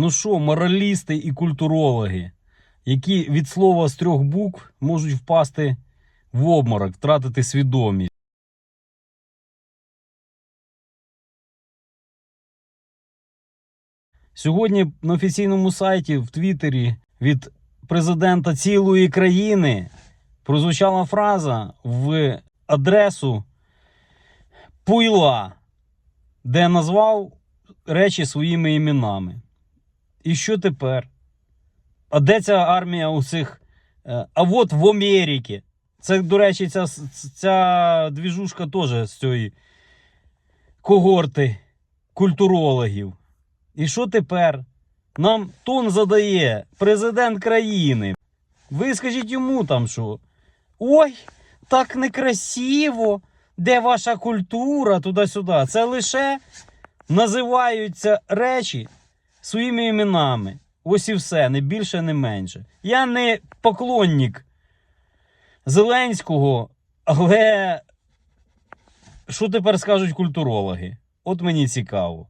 Ну що, моралісти і культурологи, які від слова з трьох букв можуть впасти в обморок, втратити свідомість. Сьогодні на офіційному сайті в Твіттері від президента цілої країни прозвучала фраза в адресу Пуйла, де назвав речі своїми іменами. І що тепер? А де ця армія усіх? Е, А от в Америці. Це, до речі, ця, ця двіжушка теж з цієї когорти культурологів. І що тепер? Нам тон задає президент країни. Ви скажіть йому там що? Ой, так некрасиво. Де ваша культура туди-сюди? Це лише називаються речі своїми іменами. Ось і все, не більше, не менше. Я не поклонник Зеленського, але що тепер скажуть культурологи? От мені цікаво.